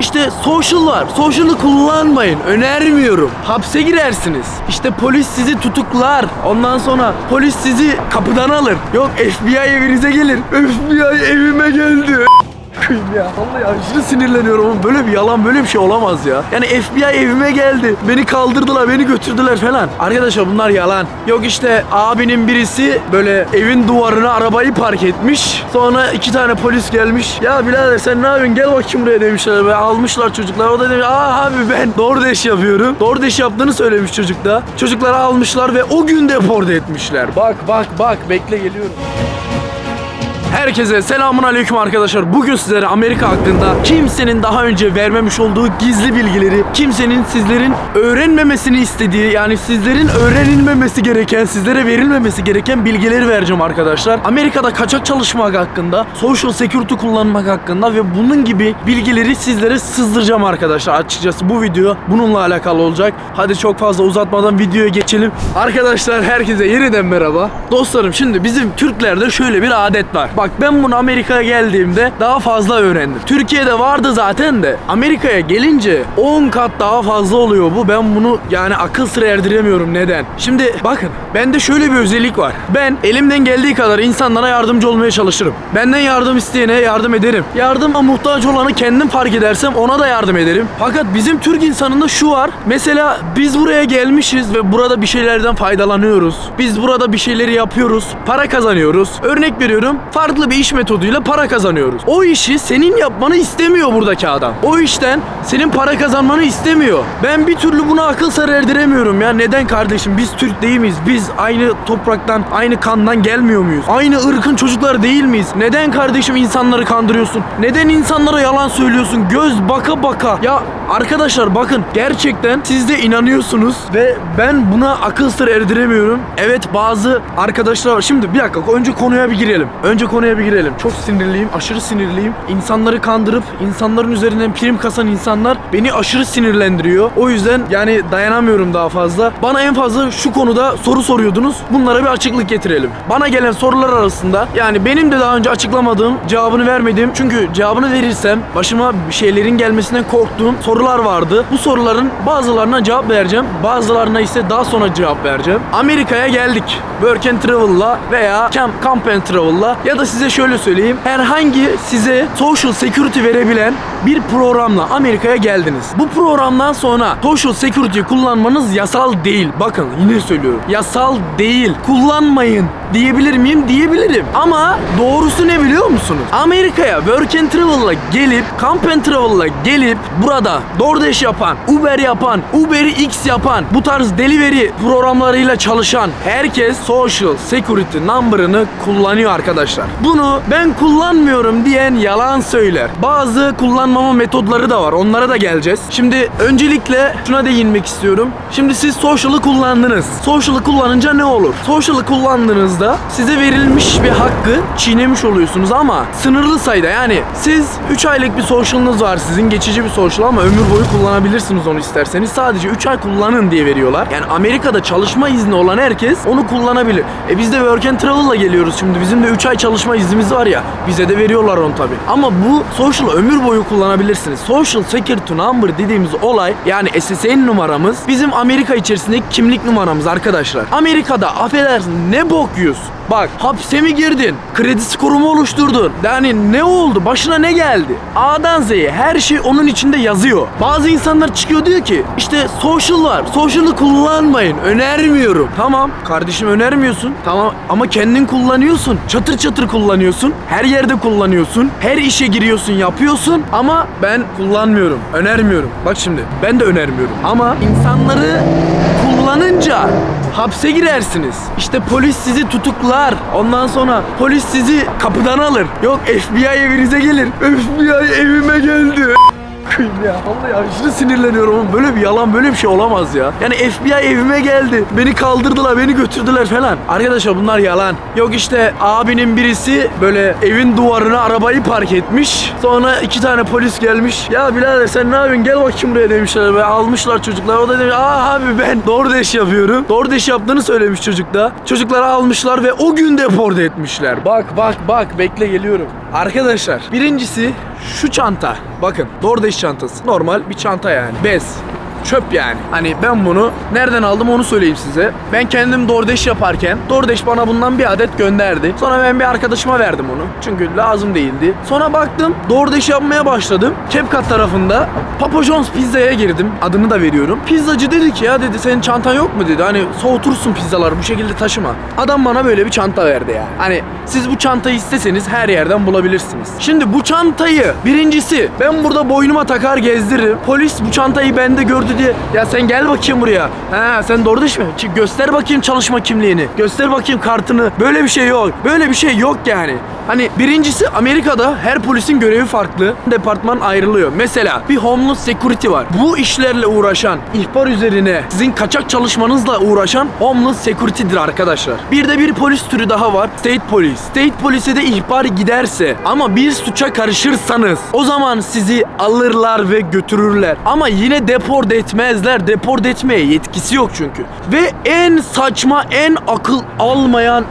İşte social var. Social'ı kullanmayın. Önermiyorum. Hapse girersiniz. İşte polis sizi tutuklar. Ondan sonra polis sizi kapıdan alır. Yok FBI evinize gelir. FBI evime geldi. Kıyım ya. Vallahi aşırı sinirleniyorum böyle bir yalan böyle bir şey olamaz ya. Yani FBI evime geldi. Beni kaldırdılar, beni götürdüler falan. Arkadaşlar bunlar yalan. Yok işte abinin birisi böyle evin duvarına arabayı park etmiş. Sonra iki tane polis gelmiş. Ya birader sen ne yapıyorsun? Gel bakayım buraya demişler. Ve almışlar çocuklar. O da demiş aa abi ben DoorDash yapıyorum. DoorDash yaptığını söylemiş çocuk da. Çocukları almışlar ve o gün deporte etmişler. Bak bak bak bekle geliyorum. Herkese selamun aleyküm arkadaşlar. Bugün sizlere Amerika hakkında kimsenin daha önce vermemiş olduğu gizli bilgileri, kimsenin sizlerin öğrenmemesini istediği, yani sizlerin öğrenilmemesi gereken, sizlere verilmemesi gereken bilgileri vereceğim arkadaşlar. Amerika'da kaçak çalışmak hakkında, social security kullanmak hakkında ve bunun gibi bilgileri sizlere sızdıracağım arkadaşlar. Açıkçası bu video bununla alakalı olacak. Hadi çok fazla uzatmadan videoya geçelim. Arkadaşlar herkese yeniden merhaba. Dostlarım şimdi bizim Türklerde şöyle bir adet var. Bak ben bunu Amerika'ya geldiğimde daha fazla öğrendim. Türkiye'de vardı zaten de Amerika'ya gelince 10 kat daha fazla oluyor bu. Ben bunu yani akıl sıra erdiremiyorum. Neden? Şimdi bakın bende şöyle bir özellik var. Ben elimden geldiği kadar insanlara yardımcı olmaya çalışırım. Benden yardım isteyene yardım ederim. Yardıma muhtaç olanı kendim fark edersem ona da yardım ederim. Fakat bizim Türk insanında şu var. Mesela biz buraya gelmişiz ve burada bir şeylerden faydalanıyoruz. Biz burada bir şeyleri yapıyoruz. Para kazanıyoruz. Örnek veriyorum. Farklı bir iş metoduyla para kazanıyoruz. O işi senin yapmanı istemiyor buradaki adam. O işten senin para kazanmanı istemiyor. Ben bir türlü buna akıl sır erdiremiyorum ya. Neden kardeşim? Biz Türk değil miyiz? Biz aynı topraktan, aynı kandan gelmiyor muyuz? Aynı ırkın çocukları değil miyiz? Neden kardeşim insanları kandırıyorsun? Neden insanlara yalan söylüyorsun? Göz baka baka. Ya arkadaşlar bakın gerçekten siz de inanıyorsunuz ve ben buna akıl sır erdiremiyorum. Evet bazı arkadaşlar var. Şimdi bir dakika önce konuya bir girelim. Önce konuya bir girelim. Çok sinirliyim, aşırı sinirliyim. İnsanları kandırıp insanların üzerinden prim kasan insanlar beni aşırı sinirlendiriyor. O yüzden yani dayanamıyorum daha fazla. Bana en fazla şu konuda soru soruyordunuz. Bunlara bir açıklık getirelim. Bana gelen sorular arasında yani benim de daha önce açıklamadığım, cevabını vermediğim çünkü cevabını verirsem başıma bir şeylerin gelmesinden korktuğum sorular vardı. Bu soruların bazılarına cevap vereceğim. Bazılarına ise daha sonra cevap vereceğim. Amerika'ya geldik. Work and Travel'la veya Camp, Camp and Travel'la ya da size şöyle söyleyeyim. Herhangi size social security verebilen bir programla Amerika'ya geldiniz. Bu programdan sonra social security kullanmanız yasal değil. Bakın yine söylüyorum. Yasal değil. Kullanmayın diyebilir miyim? Diyebilirim. Ama doğrusu ne biliyor musunuz? Amerika'ya Work and Travel'la gelip Camp and Travel'la gelip burada DoorDash yapan, Uber yapan, Uber'i X yapan, bu tarz delivery programlarıyla çalışan herkes Social Security number'ını kullanıyor arkadaşlar. Bunu ben kullanmıyorum diyen yalan söyler. Bazı kullanmama metodları da var. Onlara da geleceğiz. Şimdi öncelikle şuna değinmek istiyorum. Şimdi siz Social'ı kullandınız. Social'ı kullanınca ne olur? Social'ı kullandığınızda size verilmiş bir hakkı çiğnemiş oluyorsunuz ama sınırlı sayıda yani siz 3 aylık bir social'ınız var sizin geçici bir social ama ömür boyu kullanabilirsiniz onu isterseniz. Sadece 3 ay kullanın diye veriyorlar. Yani Amerika'da çalışma izni olan herkes onu kullanabilir. E biz de work and travel'la geliyoruz şimdi. Bizim de 3 ay çalışma iznimiz var ya. Bize de veriyorlar onu tabi. Ama bu social ömür boyu kullanabilirsiniz. Social security number dediğimiz olay yani SSN numaramız bizim Amerika içerisindeki kimlik numaramız arkadaşlar. Amerika'da affedersin ne bok yiyorsun? Bak hapse mi girdin? Kredi skorumu oluşturdun. Yani ne oldu? Başına ne geldi? A'dan Z'ye her şey onun içinde yazıyor. Bazı insanlar çıkıyor diyor ki işte social var. Social'ı kullanmayın. Önermiyorum. Tamam kardeşim önermiyorsun. Tamam ama kendin kullanıyorsun. Çatır çatır kullanıyorsun. Her yerde kullanıyorsun. Her işe giriyorsun yapıyorsun. Ama ben kullanmıyorum. Önermiyorum. Bak şimdi ben de önermiyorum. Ama insanları kullanınca hapse girersiniz. İşte polis sizi tutuklar. Ondan sonra polis sizi kapıdan alır. Yok FBI evinize gelir. FBI evime geldi. Kıyım ya. Vallahi aşırı sinirleniyorum böyle bir yalan böyle bir şey olamaz ya. Yani FBI evime geldi. Beni kaldırdılar, beni götürdüler falan. Arkadaşlar bunlar yalan. Yok işte abinin birisi böyle evin duvarına arabayı park etmiş. Sonra iki tane polis gelmiş. Ya birader sen ne yapıyorsun? Gel bakayım buraya demişler. Ve almışlar çocuklar. O da demiş aa abi ben DoorDash yapıyorum. DoorDash yaptığını söylemiş çocuk da. Çocukları almışlar ve o gün deporte etmişler. Bak bak bak bekle geliyorum. Arkadaşlar birincisi Şu çanta bakın DoorDash çantası. Normal bir çanta yani. Bez. Çöp yani. Hani ben bunu nereden aldım onu söyleyeyim size. Ben kendim DoorDash yaparken DoorDash bana bundan bir adet gönderdi. Sonra ben bir arkadaşıma verdim onu. Çünkü lazım değildi. Sonra baktım DoorDash yapmaya başladım. CapCut tarafında Papa John's pizzaya girdim. Adını da veriyorum. Pizzacı dedi ki ya dedi senin çantan yok mu dedi. Hani soğutursun pizzaları bu şekilde taşıma. Adam bana böyle bir çanta verdi yani. Hani siz bu çantayı isteseniz her yerden bulabilirsiniz. Şimdi bu çantayı birincisi ben burada boynuma takar gezdiririm. Polis bu çantayı bende gördü diye ya sen gel bakayım buraya. Ha sen doğru düş mü? Çık göster bakayım çalışma kimliğini. Göster bakayım kartını. Böyle bir şey yok. Böyle bir şey yok yani. Hani birincisi Amerika'da her polisin görevi farklı. Departman ayrılıyor. Mesela bir homeless security var. Bu işlerle uğraşan, ihbar üzerine sizin kaçak çalışmanızla uğraşan homeless security'dir arkadaşlar. Bir de bir polis türü daha var. State Police. State Police'e de ihbar giderse ama bir suça karışırsanız o zaman sizi alırlar ve götürürler. Ama yine deport etmezler. Deport etmeye yetkisi yok çünkü. Ve en saçma, en akıl almayan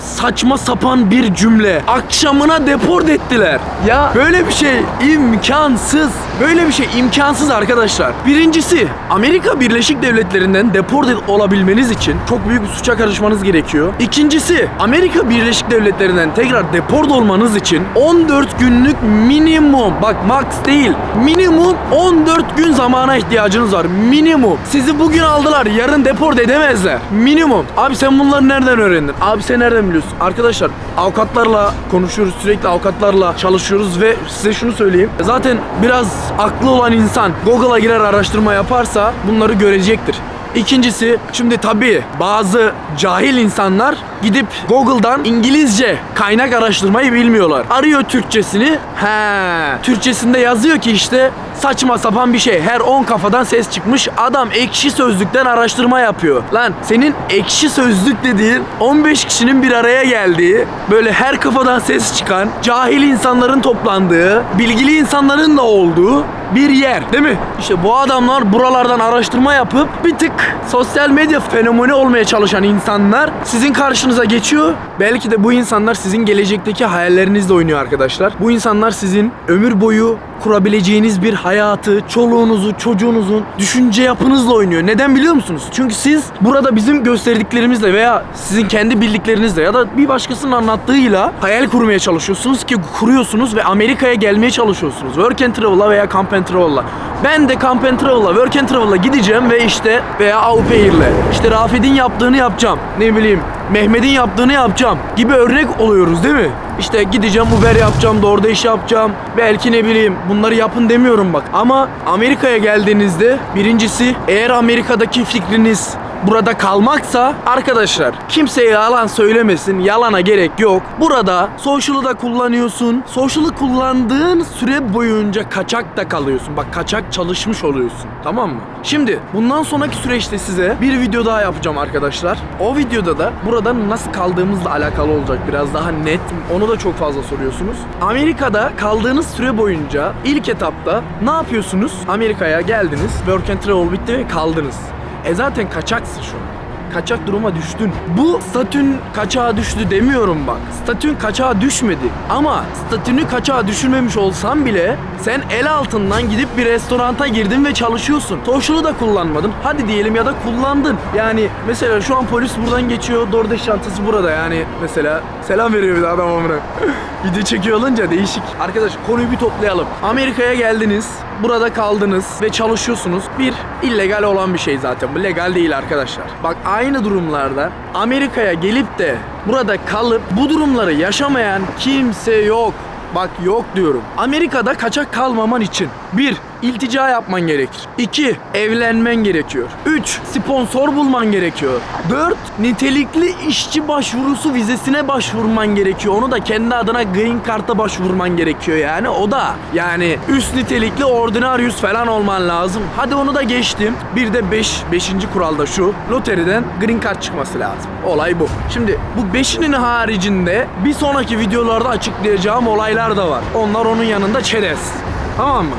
saçma sapan bir cümle. Akşamına deport ettiler. Ya böyle bir şey imkansız. Böyle bir şey imkansız arkadaşlar. Birincisi Amerika Birleşik Devletleri'nden deport olabilmeniz için çok büyük bir suça karışmanız gerekiyor. İkincisi Amerika Birleşik Devletleri'nden tekrar deport olmanız için 14 günlük minimum bak max değil minimum 14 gün zamana ihtiyacınız var. Minimum. Sizi bugün aldılar yarın deport edemezler. Minimum. Abi sen bunları nereden öğrendin? Abi sen nereden biliyorsun? Arkadaşlar avukatlarla konuşuyoruz sürekli avukatlarla çalışıyoruz ve size şunu söyleyeyim. Zaten biraz aklı olan insan Google'a girer araştırma yaparsa bunları görecektir. İkincisi şimdi tabii bazı cahil insanlar gidip Google'dan İngilizce kaynak araştırmayı bilmiyorlar. Arıyor Türkçesini. He. Türkçesinde yazıyor ki işte saçma sapan bir şey. Her 10 kafadan ses çıkmış. Adam ekşi sözlükten araştırma yapıyor. Lan senin ekşi sözlük dediğin 15 kişinin bir araya geldiği, böyle her kafadan ses çıkan, cahil insanların toplandığı, bilgili insanların da olduğu bir yer değil mi? İşte bu adamlar buralardan araştırma yapıp bir tık sosyal medya fenomeni olmaya çalışan insanlar sizin karşınıza geçiyor. Belki de bu insanlar sizin gelecekteki hayallerinizle oynuyor arkadaşlar. Bu insanlar sizin ömür boyu kurabileceğiniz bir hayatı, çoluğunuzu, çocuğunuzun düşünce yapınızla oynuyor. Neden biliyor musunuz? Çünkü siz burada bizim gösterdiklerimizle veya sizin kendi bildiklerinizle ya da bir başkasının anlattığıyla hayal kurmaya çalışıyorsunuz ki kuruyorsunuz ve Amerika'ya gelmeye çalışıyorsunuz. Work and Travel'la veya Camp and Travel'la. Ben de Camp and Travel'la, Work and Travel'la gideceğim ve işte veya Au Pair'le. İşte Rafet'in yaptığını yapacağım. Ne bileyim Mehmet'in yaptığını yapacağım gibi örnek oluyoruz değil mi? İşte gideceğim Uber yapacağım, DoorDash yapacağım. Belki ne bileyim bunları yapın demiyorum bak. Ama Amerika'ya geldiğinizde birincisi eğer Amerika'daki fikriniz burada kalmaksa arkadaşlar kimseye yalan söylemesin. Yalana gerek yok. Burada social'ı da kullanıyorsun. Social'ı kullandığın süre boyunca kaçak da kalıyorsun. Bak kaçak çalışmış oluyorsun. Tamam mı? Şimdi bundan sonraki süreçte size bir video daha yapacağım arkadaşlar. O videoda da burada nasıl kaldığımızla alakalı olacak biraz daha net. Onu da çok fazla soruyorsunuz. Amerika'da kaldığınız süre boyunca ilk etapta ne yapıyorsunuz? Amerika'ya geldiniz. Work and travel bitti ve kaldınız. E zaten kaçaksın şu an. Kaçak duruma düştün. Bu statün kaçağa düştü demiyorum bak. Statün kaçağa düşmedi. Ama statünü kaçağa düşürmemiş olsan bile sen el altından gidip bir restoranta girdin ve çalışıyorsun. Social'ı da kullanmadın. Hadi diyelim ya da kullandın. Yani mesela şu an polis buradan geçiyor. DoorDash çantası burada yani mesela. Selam veriyor bir adam amına. Video çekiyor olunca değişik. Arkadaş konuyu bir toplayalım. Amerika'ya geldiniz. Burada kaldınız ve çalışıyorsunuz. Bir, illegal olan bir şey zaten. Bu legal değil arkadaşlar. Bak aynı durumlarda Amerika'ya gelip de burada kalıp bu durumları yaşamayan kimse yok. Bak yok diyorum. Amerika'da kaçak kalmaman için 1. iltica yapman gerekir. 2. Evlenmen gerekiyor. 3. Sponsor bulman gerekiyor. 4. Nitelikli işçi başvurusu vizesine başvurman gerekiyor. Onu da kendi adına Green Card'a başvurman gerekiyor yani. O da yani üst nitelikli ordinarius falan olman lazım. Hadi onu da geçtim. Bir de 5. 5. kuralda şu. Loteriden Green Card çıkması lazım. Olay bu. Şimdi bu beşinin haricinde bir sonraki videolarda açıklayacağım olaylar da var. Onlar onun yanında çerez. Tamam mı?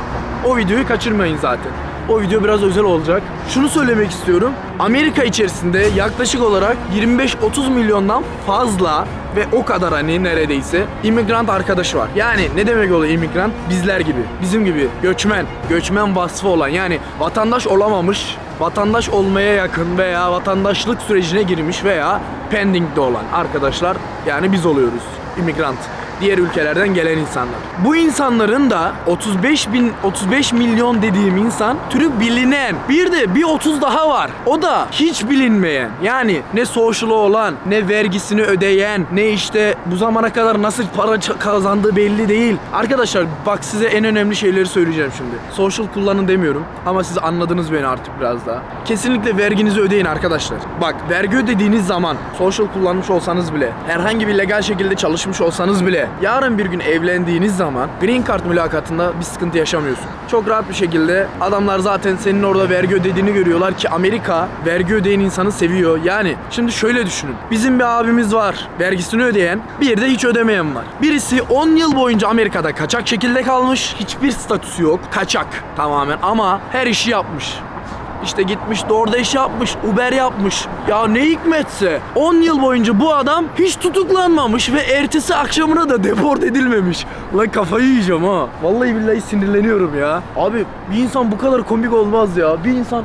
O videoyu kaçırmayın zaten. O video biraz özel olacak. Şunu söylemek istiyorum. Amerika içerisinde yaklaşık olarak 25-30 milyondan fazla ve o kadar hani neredeyse immigrant arkadaşı var. Yani ne demek oluyor immigrant? Bizler gibi, bizim gibi göçmen, göçmen vasfı olan yani vatandaş olamamış, vatandaş olmaya yakın veya vatandaşlık sürecine girmiş veya pendingde olan arkadaşlar yani biz oluyoruz immigrant diğer ülkelerden gelen insanlar. Bu insanların da 35 bin 35 milyon dediğim insan türü bilinen. Bir de bir 30 daha var. O da hiç bilinmeyen. Yani ne social'ı olan, ne vergisini ödeyen, ne işte bu zamana kadar nasıl para kazandığı belli değil. Arkadaşlar bak size en önemli şeyleri söyleyeceğim şimdi. Social kullanın demiyorum ama siz anladınız beni artık biraz daha. Kesinlikle verginizi ödeyin arkadaşlar. Bak vergi ödediğiniz zaman social kullanmış olsanız bile, herhangi bir legal şekilde çalışmış olsanız bile yarın bir gün evlendiğiniz zaman green card mülakatında bir sıkıntı yaşamıyorsun. Çok rahat bir şekilde adamlar zaten senin orada vergi ödediğini görüyorlar ki Amerika vergi ödeyen insanı seviyor. Yani şimdi şöyle düşünün. Bizim bir abimiz var vergisini ödeyen, bir de hiç ödemeyen var. Birisi 10 yıl boyunca Amerika'da kaçak şekilde kalmış. Hiçbir statüsü yok. Kaçak tamamen ama her işi yapmış. İşte gitmiş DoorDash yapmış, Uber yapmış. Ya ne hikmetse 10 yıl boyunca bu adam hiç tutuklanmamış ve ertesi akşamına da deport edilmemiş. Ulan kafayı yiyeceğim ha. Vallahi billahi sinirleniyorum ya. Abi bir insan bu kadar komik olmaz ya. Bir insan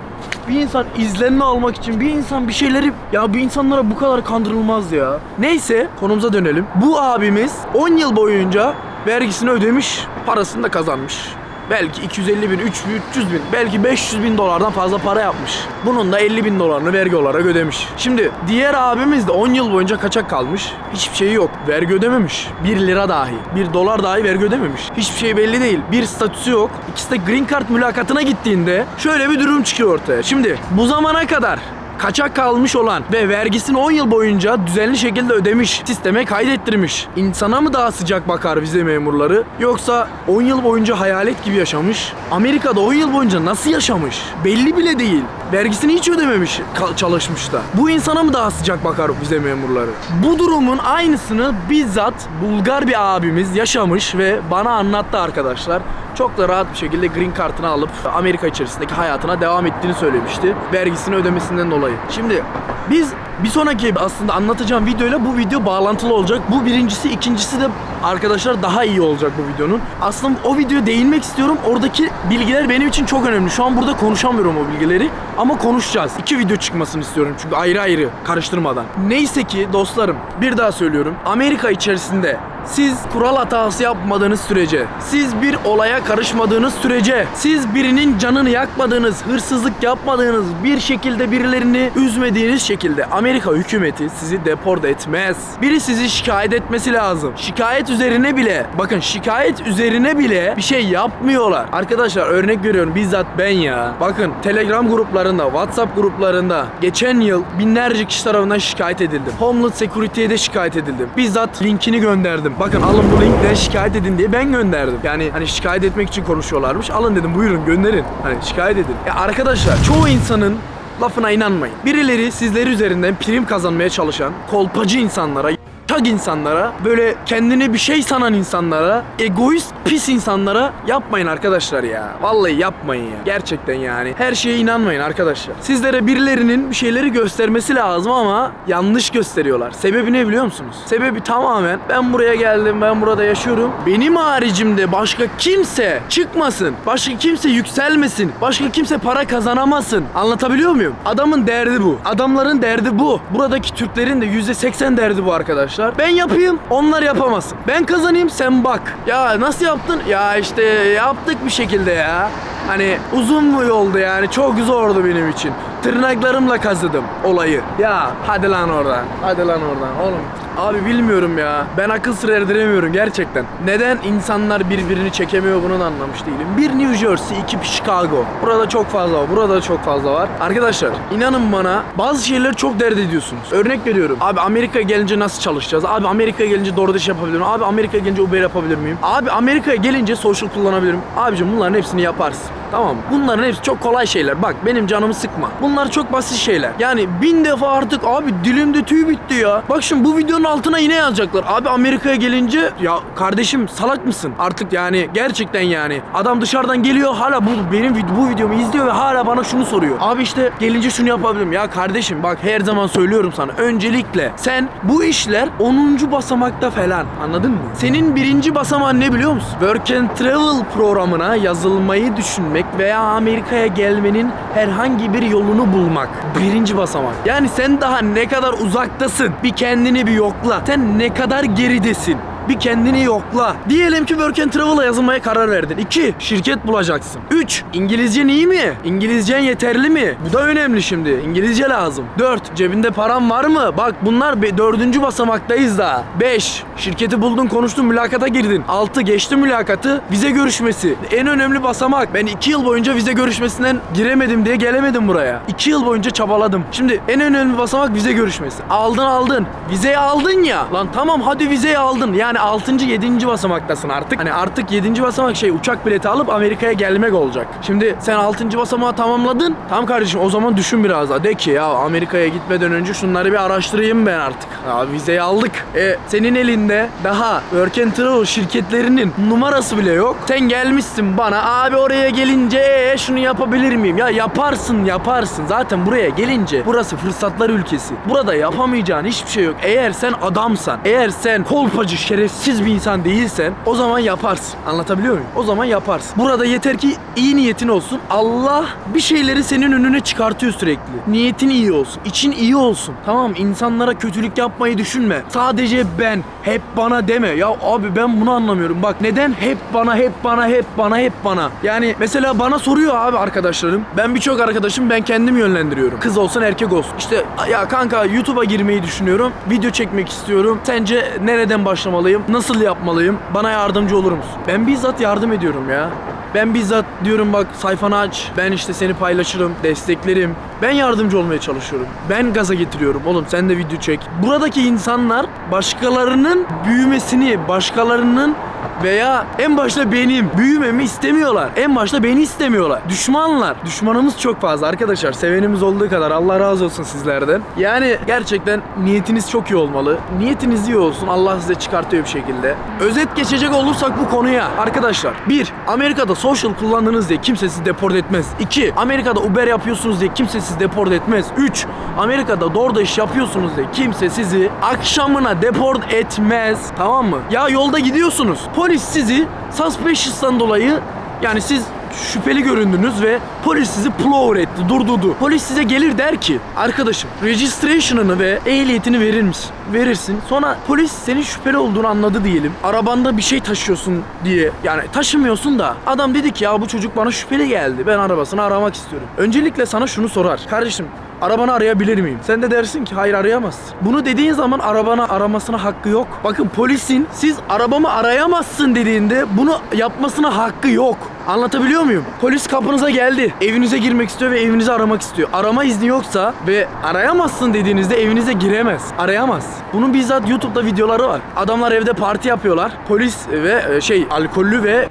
bir insan izlenme almak için bir insan bir şeyleri ya bir insanlara bu kadar kandırılmaz ya. Neyse konumuza dönelim. Bu abimiz 10 yıl boyunca vergisini ödemiş, parasını da kazanmış. Belki 250 bin, 300 300 bin, belki 500 bin dolardan fazla para yapmış. Bunun da 50 bin dolarını vergi olarak ödemiş. Şimdi diğer abimiz de 10 yıl boyunca kaçak kalmış. Hiçbir şeyi yok. Vergi ödememiş. 1 lira dahi, 1 dolar dahi vergi ödememiş. Hiçbir şey belli değil. Bir statüsü yok. İkisi de green card mülakatına gittiğinde şöyle bir durum çıkıyor ortaya. Şimdi bu zamana kadar kaçak kalmış olan ve vergisini 10 yıl boyunca düzenli şekilde ödemiş, sisteme kaydettirmiş. İnsana mı daha sıcak bakar vize memurları yoksa 10 yıl boyunca hayalet gibi yaşamış? Amerika'da 10 yıl boyunca nasıl yaşamış? Belli bile değil. Vergisini hiç ödememiş çalışmış da. Bu insana mı daha sıcak bakar vize memurları? Bu durumun aynısını bizzat Bulgar bir abimiz yaşamış ve bana anlattı arkadaşlar. Çok da rahat bir şekilde green kartını alıp Amerika içerisindeki hayatına devam ettiğini söylemişti. Vergisini ödemesinden dolayı. Şimdi biz bir sonraki aslında anlatacağım videoyla bu video bağlantılı olacak. Bu birincisi, ikincisi de arkadaşlar daha iyi olacak bu videonun. Aslında o videoya değinmek istiyorum. Oradaki bilgiler benim için çok önemli. Şu an burada konuşamıyorum o bilgileri ama konuşacağız. İki video çıkmasını istiyorum çünkü ayrı ayrı karıştırmadan. Neyse ki dostlarım bir daha söylüyorum. Amerika içerisinde siz kural hatası yapmadığınız sürece, siz bir olaya karışmadığınız sürece, siz birinin canını yakmadığınız, hırsızlık yapmadığınız, bir şekilde birilerini üzmediğiniz şekilde Amerika hükümeti sizi deport etmez. Biri sizi şikayet etmesi lazım. Şikayet üzerine bile, bakın şikayet üzerine bile bir şey yapmıyorlar. Arkadaşlar örnek veriyorum bizzat ben ya. Bakın Telegram gruplarında, WhatsApp gruplarında geçen yıl binlerce kişi tarafından şikayet edildim. Homeland Security'ye de şikayet edildim. Bizzat linkini gönderdim. Bakın alın bu linkten şikayet edin diye ben gönderdim. Yani hani şikayet etmek için konuşuyorlarmış. Alın dedim buyurun gönderin. Hani şikayet edin. Ya arkadaşlar çoğu insanın lafına inanmayın. Birileri sizleri üzerinden prim kazanmaya çalışan kolpacı insanlara Çak insanlara, böyle kendini bir şey sanan insanlara, egoist pis insanlara yapmayın arkadaşlar ya. Vallahi yapmayın ya. Gerçekten yani. Her şeye inanmayın arkadaşlar. Sizlere birilerinin bir şeyleri göstermesi lazım ama yanlış gösteriyorlar. Sebebi ne biliyor musunuz? Sebebi tamamen ben buraya geldim, ben burada yaşıyorum. Benim haricimde başka kimse çıkmasın. Başka kimse yükselmesin. Başka kimse para kazanamasın. Anlatabiliyor muyum? Adamın derdi bu. Adamların derdi bu. Buradaki Türklerin de %80 derdi bu arkadaşlar. Ben yapayım, onlar yapamasın. Ben kazanayım, sen bak. Ya nasıl yaptın? Ya işte yaptık bir şekilde ya. Hani uzun mu yoldu yani? Çok zordu benim için. Tırnaklarımla kazıdım olayı. Ya hadi lan oradan. Hadi lan oradan. Oğlum Abi bilmiyorum ya. Ben akıl sır erdiremiyorum gerçekten. Neden insanlar birbirini çekemiyor bunu da anlamış değilim. Bir New Jersey, iki Chicago. Burada çok fazla var. Burada da çok fazla var. Arkadaşlar inanın bana bazı şeyleri çok dert ediyorsunuz. Örnek veriyorum. Abi Amerika'ya gelince nasıl çalışacağız? Abi Amerika'ya gelince DoorDash yapabilir miyim? Abi Amerika'ya gelince Uber yapabilir miyim? Abi Amerika'ya gelince social kullanabilirim. Abicim bunların hepsini yaparsın. Tamam? Bunların hepsi çok kolay şeyler. Bak benim canımı sıkma. Bunlar çok basit şeyler. Yani bin defa artık abi dilimde tüy bitti ya. Bak şimdi bu videonun altına yine yazacaklar. Abi Amerika'ya gelince ya kardeşim salak mısın? Artık yani gerçekten yani. Adam dışarıdan geliyor hala bu benim bu videomu izliyor ve hala bana şunu soruyor. Abi işte gelince şunu yapabilirim. Ya kardeşim bak her zaman söylüyorum sana. Öncelikle sen bu işler 10. basamakta falan. Anladın mı? Senin birinci basamağın ne biliyor musun? Work and Travel programına yazılmayı düşünmek veya Amerika'ya gelmenin herhangi bir yolunu bulmak. Birinci basamak. Yani sen daha ne kadar uzaktasın? Bir kendini bir yokla. Sen ne kadar geridesin? Bir kendini yokla. Diyelim ki Work and Travel'a yazılmaya karar verdin. 2. Şirket bulacaksın. 3. İngilizcen iyi mi? İngilizcen yeterli mi? Bu da önemli şimdi. İngilizce lazım. 4. Cebinde paran var mı? Bak bunlar be- dördüncü basamaktayız daha. 5. Şirketi buldun konuştun mülakata girdin. 6. Geçti mülakatı. Vize görüşmesi. En önemli basamak. Ben 2 yıl boyunca vize görüşmesinden giremedim diye gelemedim buraya. 2 yıl boyunca çabaladım. Şimdi en önemli basamak vize görüşmesi. Aldın aldın. Vizeyi aldın ya. Lan tamam hadi vizeyi aldın. Yani 6. 7. basamaktasın artık. Hani artık 7. basamak şey uçak bileti alıp Amerika'ya gelmek olacak. Şimdi sen 6. basamağı tamamladın. Tamam kardeşim o zaman düşün biraz daha. De ki ya Amerika'ya gitmeden önce şunları bir araştırayım ben artık. Ya vizeyi aldık. E senin elinde daha Work and Travel şirketlerinin numarası bile yok. Sen gelmişsin bana abi oraya gelince ee, şunu yapabilir miyim? Ya yaparsın yaparsın. Zaten buraya gelince burası fırsatlar ülkesi. Burada yapamayacağın hiçbir şey yok. Eğer sen adamsan, eğer sen kolpacı, şerefsiz bir insan değilsen o zaman yaparsın. Anlatabiliyor muyum? O zaman yaparsın. Burada yeter ki iyi niyetin olsun. Allah bir şeyleri senin önüne çıkartıyor sürekli. Niyetin iyi olsun. için iyi olsun. Tamam? İnsanlara kötülük yapmayı düşünme. Sadece ben. Hep bana deme. Ya abi ben bunu anlamıyorum. Bak neden hep bana, hep bana, hep bana, hep bana. Yani mesela bana soruyor abi arkadaşlarım. Ben birçok arkadaşım ben kendim yönlendiriyorum. Kız olsun erkek olsun. İşte ya kanka YouTube'a girmeyi düşünüyorum. Video çekmek istiyorum. Sence nereden başlamalıyım? Nasıl yapmalıyım? Bana yardımcı olur musun? Ben bizzat yardım ediyorum ya. Ben bizzat diyorum bak sayfanı aç. Ben işte seni paylaşırım, desteklerim. Ben yardımcı olmaya çalışıyorum. Ben gaza getiriyorum. Oğlum sen de video çek. Buradaki insanlar başkalarının büyümesini, başkalarının veya en başta benim büyümemi istemiyorlar. En başta beni istemiyorlar. Düşmanlar. Düşmanımız çok fazla arkadaşlar. Sevenimiz olduğu kadar Allah razı olsun sizlerden. Yani gerçekten niyetiniz çok iyi olmalı. Niyetiniz iyi olsun. Allah size çıkartıyor bir şekilde. Özet geçecek olursak bu konuya arkadaşlar. 1. Amerika'da social kullandınız diye kimse sizi deport etmez. 2. Amerika'da Uber yapıyorsunuz diye kimse sizi deport etmez. 3. Amerika'da DoorDash yapıyorsunuz diye kimse sizi akşamına deport etmez. Tamam mı? Ya yolda gidiyorsunuz. Polis sizi suspicious'tan dolayı yani siz şüpheli göründünüz ve polis sizi plover etti, durdurdu. Polis size gelir der ki, arkadaşım registration'ını ve ehliyetini verir misin? Verirsin. Sonra polis senin şüpheli olduğunu anladı diyelim. Arabanda bir şey taşıyorsun diye. Yani taşımıyorsun da adam dedi ki ya bu çocuk bana şüpheli geldi. Ben arabasını aramak istiyorum. Öncelikle sana şunu sorar. Kardeşim Arabanı arayabilir miyim? Sen de dersin ki hayır arayamazsın. Bunu dediğin zaman arabanı aramasına hakkı yok. Bakın polisin siz arabamı arayamazsın dediğinde bunu yapmasına hakkı yok. Anlatabiliyor muyum? Polis kapınıza geldi. Evinize girmek istiyor ve evinizi aramak istiyor. Arama izni yoksa ve arayamazsın dediğinizde evinize giremez. Arayamaz. Bunun bizzat YouTube'da videoları var. Adamlar evde parti yapıyorlar. Polis ve e, şey alkollü ve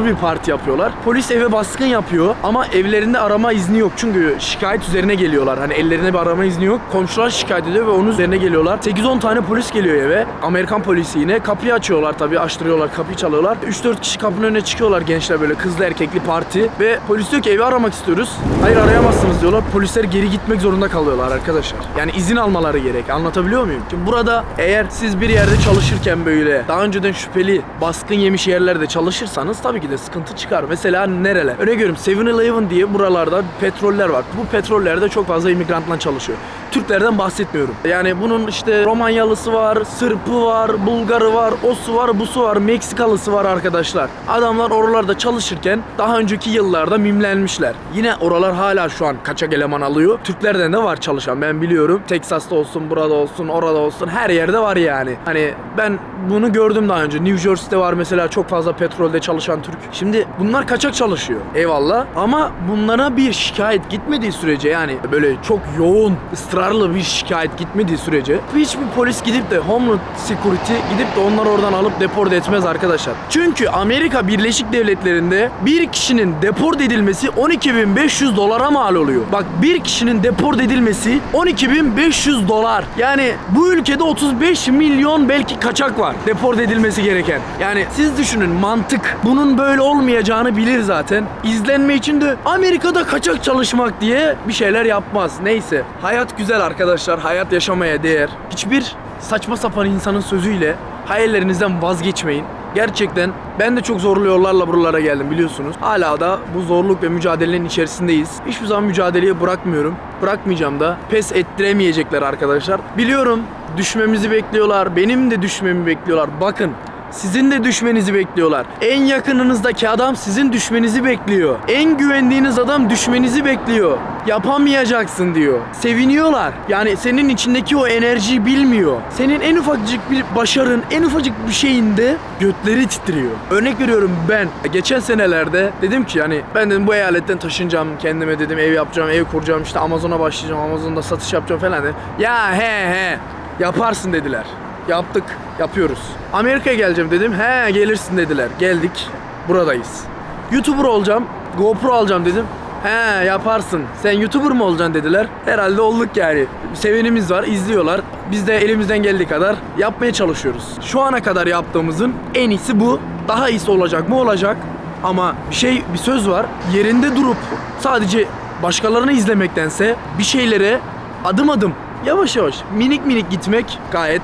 bir parti yapıyorlar. Polis eve baskın yapıyor ama evlerinde arama izni yok. Çünkü şikayet üzerine geliyorlar. Hani ellerine bir arama izni yok. Komşular şikayet ediyor ve onun üzerine geliyorlar. 8-10 tane polis geliyor eve. Amerikan polisi yine. Kapıyı açıyorlar tabii. Açtırıyorlar. Kapıyı çalıyorlar. 3-4 kişi kapının önüne çıkıyorlar gençler böyle kızlı erkekli parti. Ve polis diyor ki evi aramak istiyoruz. Hayır arayamazsınız diyorlar. Polisler geri gitmek zorunda kalıyorlar arkadaşlar. Yani izin almaları gerek. Anlatabiliyor muyum? Şimdi burada eğer siz bir yerde çalışırken böyle daha önceden şüpheli baskın yemiş yerlerde çalışırsanız tabii ki de sıkıntı çıkar. Mesela nereler? Örnek veriyorum 7-Eleven diye buralarda petroller var. Bu petrollerde çok fazla imigrantla çalışıyor. Türklerden bahsetmiyorum. Yani bunun işte Romanyalısı var, Sırpı var, Bulgarı var, osu var, busu var, Meksikalısı var arkadaşlar. Adamlar oralarda çalışırken daha önceki yıllarda mimlenmişler. Yine oralar hala şu an kaçak eleman alıyor. Türklerden de var çalışan ben biliyorum. Texas'ta olsun, burada olsun, orada olsun her yerde var yani. Hani ben bunu gördüm daha önce. New Jersey'de var mesela çok fazla petrolde çalışan Türk. Şimdi bunlar kaçak çalışıyor. Eyvallah. Ama bunlara bir şikayet gitmediği sürece yani böyle çok yoğun ısrar zararlı bir şikayet gitmediği sürece hiçbir polis gidip de Homeland Security gidip de onları oradan alıp deport etmez arkadaşlar. Çünkü Amerika Birleşik Devletleri'nde bir kişinin deport edilmesi 12.500 dolara mal oluyor. Bak bir kişinin deport edilmesi 12.500 dolar. Yani bu ülkede 35 milyon belki kaçak var deport edilmesi gereken. Yani siz düşünün mantık bunun böyle olmayacağını bilir zaten. İzlenme için de Amerika'da kaçak çalışmak diye bir şeyler yapmaz. Neyse hayat güzel arkadaşlar. Hayat yaşamaya değer. Hiçbir saçma sapan insanın sözüyle hayallerinizden vazgeçmeyin. Gerçekten ben de çok zorlu yollarla buralara geldim biliyorsunuz. Hala da bu zorluk ve mücadelenin içerisindeyiz. Hiçbir zaman mücadeleyi bırakmıyorum. Bırakmayacağım da. Pes ettiremeyecekler arkadaşlar. Biliyorum düşmemizi bekliyorlar. Benim de düşmemi bekliyorlar. Bakın sizin de düşmenizi bekliyorlar. En yakınınızdaki adam sizin düşmenizi bekliyor. En güvendiğiniz adam düşmenizi bekliyor. Yapamayacaksın diyor. Seviniyorlar. Yani senin içindeki o enerjiyi bilmiyor. Senin en ufacık bir başarın, en ufacık bir şeyinde götleri titriyor. Örnek veriyorum ben geçen senelerde dedim ki yani ben dedim bu eyaletten taşınacağım. Kendime dedim ev yapacağım, ev kuracağım. işte Amazon'a başlayacağım. Amazon'da satış yapacağım falan dedim. Ya he he yaparsın dediler. Yaptık, yapıyoruz. Amerika'ya geleceğim dedim. He gelirsin dediler. Geldik. Buradayız. YouTuber olacağım. GoPro alacağım dedim. He yaparsın. Sen YouTuber mı olacaksın dediler. Herhalde olduk yani. Sevenimiz var, izliyorlar. Biz de elimizden geldiği kadar yapmaya çalışıyoruz. Şu ana kadar yaptığımızın en iyisi bu. Daha iyisi olacak mı? Olacak. Ama bir şey, bir söz var. Yerinde durup sadece başkalarını izlemektense bir şeylere adım adım yavaş yavaş minik minik gitmek gayet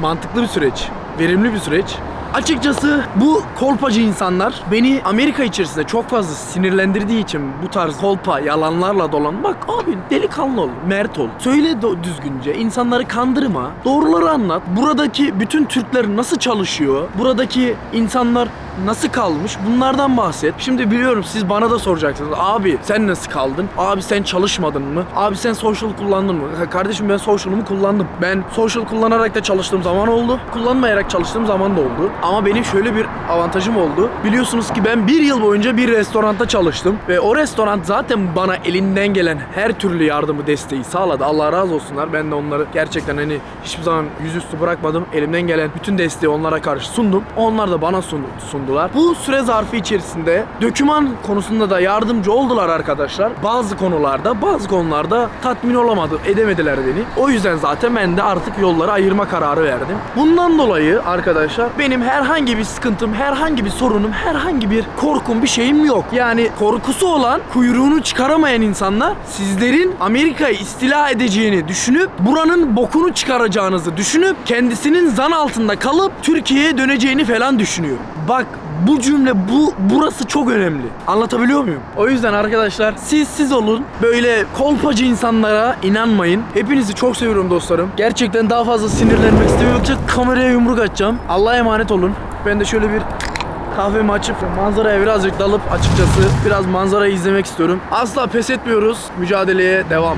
mantıklı bir süreç, verimli bir süreç. Açıkçası bu kolpacı insanlar beni Amerika içerisinde çok fazla sinirlendirdiği için bu tarz kolpa yalanlarla dolan bak abi delikanlı ol, mert ol. Söyle düzgünce, insanları kandırma, doğruları anlat. Buradaki bütün Türkler nasıl çalışıyor? Buradaki insanlar nasıl kalmış? Bunlardan bahset. Şimdi biliyorum siz bana da soracaksınız. Abi sen nasıl kaldın? Abi sen çalışmadın mı? Abi sen social kullandın mı? Kardeşim ben social'ımı kullandım. Ben social kullanarak da çalıştığım zaman oldu. Kullanmayarak çalıştığım zaman da oldu. Ama benim şöyle bir avantajım oldu. Biliyorsunuz ki ben bir yıl boyunca bir restoranda çalıştım. Ve o restoran zaten bana elinden gelen her türlü yardımı, desteği sağladı. Allah razı olsunlar. Ben de onları gerçekten hani hiçbir zaman yüzüstü bırakmadım. Elimden gelen bütün desteği onlara karşı sundum. Onlar da bana sun- sundular. Bu süre zarfı içerisinde döküman konusunda da yardımcı oldular arkadaşlar. Bazı konularda, bazı konularda tatmin olamadı, edemediler beni. O yüzden zaten ben de artık yolları ayırma kararı verdim. Bundan dolayı arkadaşlar benim herhangi bir sıkıntım, herhangi bir sorunum, herhangi bir korkum, bir şeyim yok. Yani korkusu olan, kuyruğunu çıkaramayan insanlar sizlerin Amerika'yı istila edeceğini düşünüp buranın bokunu çıkaracağınızı düşünüp kendisinin zan altında kalıp Türkiye'ye döneceğini falan düşünüyor. Bak bu cümle bu burası çok önemli. Anlatabiliyor muyum? O yüzden arkadaşlar siz siz olun. Böyle kolpacı insanlara inanmayın. Hepinizi çok seviyorum dostlarım. Gerçekten daha fazla sinirlenmek istemiyorum. Kameraya yumruk atacağım. Allah'a emanet olun. Ben de şöyle bir kahvemi açıp manzaraya birazcık dalıp açıkçası biraz manzarayı izlemek istiyorum. Asla pes etmiyoruz. Mücadeleye devam.